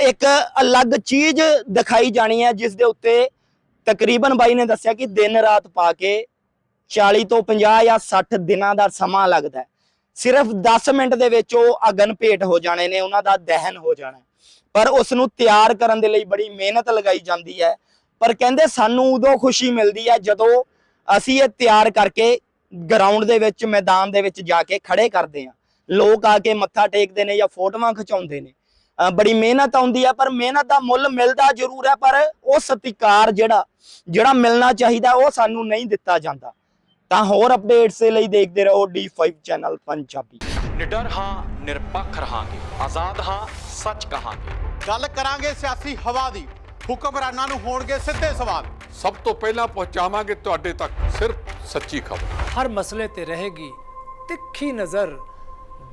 ਇੱਕ ਅਲੱਗ ਚੀਜ਼ ਦਿਖਾਈ ਜਾਣੀ ਹੈ, ਜਿਸ ਦੇ ਉੱਤੇ ਤਕਰੀਬਨ ਬਾਈ ਨੇ ਦੱਸਿਆ ਕਿ ਦਿਨ ਰਾਤ ਪਾ ਕੇ 40 ਤੋਂ 50 ਜਾਂ 60 ਦਿਨਾਂ ਦਾ ਸਮਾਂ ਲੱਗਦਾ ਹੈ। ਸਿਰਫ 10 ਮਿੰਟ ਦੇ ਵਿੱਚ ਉਹ ਅਗਨ ਭੇਟ ਹੋ ਜਾਣੇ ਨੇ, ਉਹਨਾਂ ਦਾ ਦਹਨ ਹੋ ਜਾਣਾ ਪਰ ਉਸ ਨੂੰ ਤਿਆਰ ਕਰਨ ਦੇ ਲਈ ਬੜੀ ਮਿਹਨਤ ਲਗਾਈ ਜਾਂਦੀ ਹੈ। ਪਰ ਕਹਿੰਦੇ ਸਾਨੂੰ ਉਦੋਂ ਖੁਸ਼ੀ ਮਿਲਦੀ ਹੈ ਜਦੋਂ ਅਸੀਂ ਇਹ ਤਿਆਰ ਕਰਕੇ ਗਰਾਊਂਡ ਦੇ ਵਿੱਚ, ਮੈਦਾਨ ਦੇ ਵਿੱਚ ਜਾ ਕੇ ਖੜੇ ਕਰਦੇ ਹਾਂ। ਲੋਕ ਆ ਕੇ ਮੱਥਾ ਟੇਕਦੇ ਨੇ ਜਾਂ ਫੋਟੋਆਂ ਖਿਚਾਉਂਦੇ ਨੇ। ਬੜੀ ਮਿਹਨਤ ਆਉਂਦੀ ਹੈ ਪਰ ਮਿਹਨਤ ਦਾ ਮੁੱਲ ਮਿਲਦਾ ਜ਼ਰੂਰ ਹੈ ਪਰ ਉਹ ਸਤਿਕਾਰ ਜਿਹੜਾ ਜਿਹੜਾ ਮਿਲਣਾ ਚਾਹੀਦਾ ਉਹ ਸਾਨੂੰ ਨਹੀਂ ਦਿੱਤਾ ਜਾਂਦਾ। ਤਾਂ ਹੋਰ ਅਪਡੇਟਸ ਦੇ ਲਈ ਦੇਖਦੇ ਰਹੋ D5 ਚੈਨਲ ਪੰਜਾਬੀ।
ਨਿਡਰ ਹਾਂ ਨਿਰਪੱਖ ਰਹਾਂਗੇ। ਆਜ਼ਾਦ ਹਾਂ ਸੱਚ ਕਹਾਂਗੇ।
ਗੱਲ ਕਰਾਂਗੇ ਸਿਆਸੀ ਹਵਾ ਦੀ। ਹੁਕਮਰਾਨਾਂ ਨੂੰ ਹੋਣਗੇ ਸਿੱਧੇ ਸਵਾਲ।
ਸਭ ਤੋਂ ਪਹਿਲਾਂ ਪਹੁੰਚਾਵਾਂਗੇ ਤੁਹਾਡੇ ਤੱਕ ਸਿਰਫ ਸੱਚੀ ਖਬਰ।
ਹਰ ਮਸਲੇ ਤੇ ਰਹੇਗੀ ਤਿੱਖੀ ਨਜ਼ਰ।